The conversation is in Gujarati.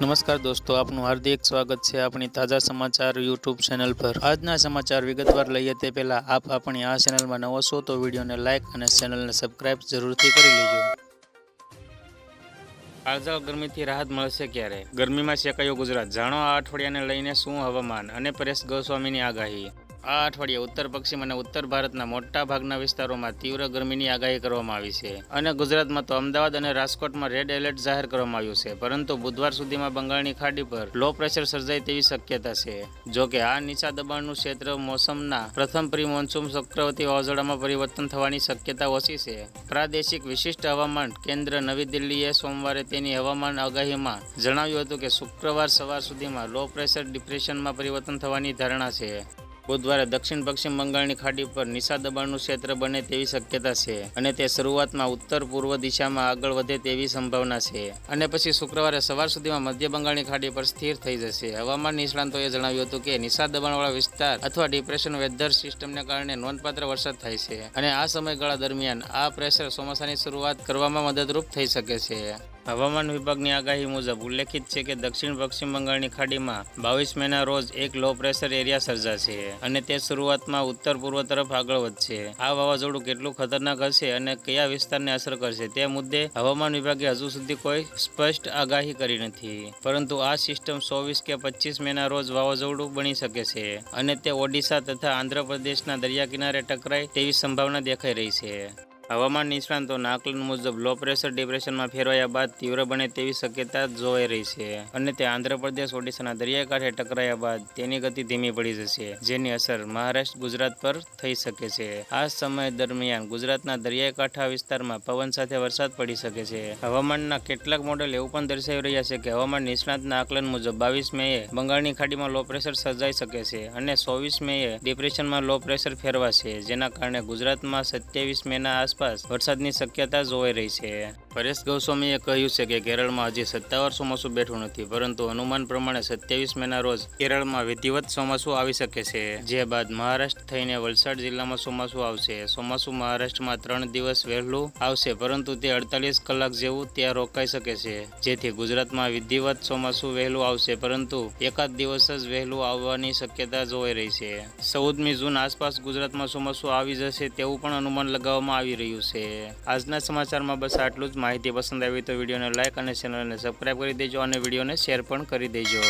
નમસ્કાર દોસ્તો, આપનું હાર્દિક સ્વાગત છે આપણી તાજા સમાચાર યુટ્યુબ ચેનલ પર. આજના સમાચાર વિગતવાર લઈએ તે પહેલા આપ આપણી આ ચેનલમાં નવો છો તો વિડીયોને લાઇક અને ચેનલને સબસ્ક્રાઇબ જરૂરથી કરી લેજો. કાળઝાળ ગરમીથી રાહત મળશે ક્યારે? ગરમીમાં શેકાયું ગુજરાત. જાણો આ અઠવાડિયાને લઈને શું હવામાન અને પરેશ ગોસ્વામીની આગાહી. આ અઠવાડિયે ઉત્તર પશ્ચિમ અને ઉત્તર ભારતના મોટા ભાગના વિસ્તારોમાં તીવ્ર ગરમીની આગાહી કરવામાં આવી છે. અને ગુજરાતમાં તો અમદાવાદ અને રાજકોટમાં રેડ એલર્ટ જાહેર કરવામાં આવ્યું છે, પરંતુ બુધવાર સુધીમાં બંગાળની ખાડી પર લો પ્રેશર સર્જાય તેવી શક્યતા છે. જો કે આ નીચા દબાણનું ક્ષેત્ર મોસમના પ્રથમ પ્રી મોન્સૂન ચક્રવર્તી વાવાઝોડામાં પરિવર્તન થવાની શક્યતા ઓછી છે. પ્રાદેશિક વિશિષ્ટ હવામાન કેન્દ્ર નવી દિલ્હીએ સોમવારે તેની હવામાન આગાહીમાં જણાવ્યું હતું કે શુક્રવાર સવાર સુધીમાં લો પ્રેશર ડિપ્રેશનમાં પરિવર્તન થવાની ધારણા છે. બુધવારે દક્ષિણ પશ્ચિમ બંગાળની ખાડી પર નિશા દબાણનું ક્ષેત્ર બને તેવી શક્યતા છે અને તે શરૂઆતમાં ઉત્તર પૂર્વ દિશામાં આગળ વધે તેવી સંભાવના છે. અને પછી શુક્રવારે સવાર સુધીમાં મધ્ય બંગાળની ખાડી પર સ્થિર થઈ જશે. હવામાન નિષ્ણાંતોએ જણાવ્યું હતું કે નિશા દબાણવાળા વિસ્તાર અથવા ડિપ્રેશન વેધર સિસ્ટમને કારણે નોંધપાત્ર વરસાદ થાય છે અને આ સમયગાળા દરમિયાન આ પ્રેશર ચોમાસાની શરૂઆત કરવામાં મદદરૂપ થઈ શકે છે. હવામાન વિભાગની આગાહી મુજબ ઉલ્લેખિત છે કે દક્ષિણ પશ્ચિમ બંગાળની ખાડીમાં બાવીસ મેના રોજ એક લો પ્રેશર એરિયા સર્જાશે અને તે શરૂઆતમાં ઉત્તર પૂર્વ તરફ આગળ વધશે. આ વાવાઝોડું કેટલું ખતરનાક હશે અને કયા વિસ્તારને અસર કરશે તે મુદ્દે હવામાન વિભાગે હજુ સુધી કોઈ સ્પષ્ટ આગાહી કરી નથી. પરંતુ આ સિસ્ટમ ચોવીસ કે પચીસ મેના રોજ વાવાઝોડું બની શકે છે અને તે ઓડિશા તથા આંધ્રપ્રદેશના દરિયા કિનારે ટકરાય તેવી સંભાવના દેખાઈ રહી છે. હવામાન નિષ્ણાંતોના આકલન મુજબ લો પ્રેશર ડિપ્રેશનમાં ફેરવાયા બાદ તીવ્ર બને તેવી શક્યતા જોવાઈ રહી છે. અને તે આંધ્રપ્રદેશ, ઓડિશાના દરિયાકાંઠે ટકરાયા બાદ તેની ગતિ ધીમી પડી જશે, જેની અસર મહારાષ્ટ્ર, ગુજરાત પર થઈ શકે છે. આ સમય દરમિયાન ગુજરાતના દરિયાકાંઠા વિસ્તારમાં પવન સાથે વરસાદ પડી શકે છે. હવામાનના કેટલાક મોડેલ એવું પણ દર્શાવી રહ્યા છે કે હવામાન નિષ્ણાંતના આકલન મુજબ બાવીસ મેએ બંગાળની ખાડીમાં લો પ્રેશર સર્જાઈ શકે છે અને ચોવીસ મેએ ડિપ્રેશનમાં લો પ્રેશર ફેરવાશે, જેના કારણે ગુજરાતમાં સત્યાવીસ મેના આસપાસ વરસાદની શક્યતા જોવાઈ રહી છે. પરેશ ગૌસ્વામીએ કહ્યું છે કે કેરળમાં હજી સત્તાવાર ચોમાસું બેઠું નથી, પરંતુ અનુમાન પ્રમાણે સત્યાવીસ મેના રોજ કેરળમાં વિધિવત ચોમાસું આવી શકે છે. જે બાદ મહારાષ્ટ્ર થઈને વલસાડ જિલ્લામાં ચોમાસું આવશે. ચોમાસું મહારાષ્ટ્રમાં ત્રણ દિવસ વહેલું આવશે, પરંતુ તે અડતાલીસ કલાક જેવું ત્યાં રોકાઈ શકે છે. જેથી ગુજરાતમાં વિધિવત ચોમાસું વહેલું આવશે, પરંતુ એકાદ દિવસ જ વહેલું આવવાની શક્યતા જોવાઈ રહી છે. ચૌદમી જૂન આસપાસ ગુજરાતમાં ચોમાસું આવી જશે તેવું પણ અનુમાન લગાવવામાં આવી રહ્યું છે. આજના સમાચારમાં બસ આટલું જ. માહિતી પસંદ આવી તો વિડીયોને લાઇક અને ચેનલને સબસ્ક્રાઈબ કરી દેજો અને વિડીયોને શેર પણ કરી દેજો.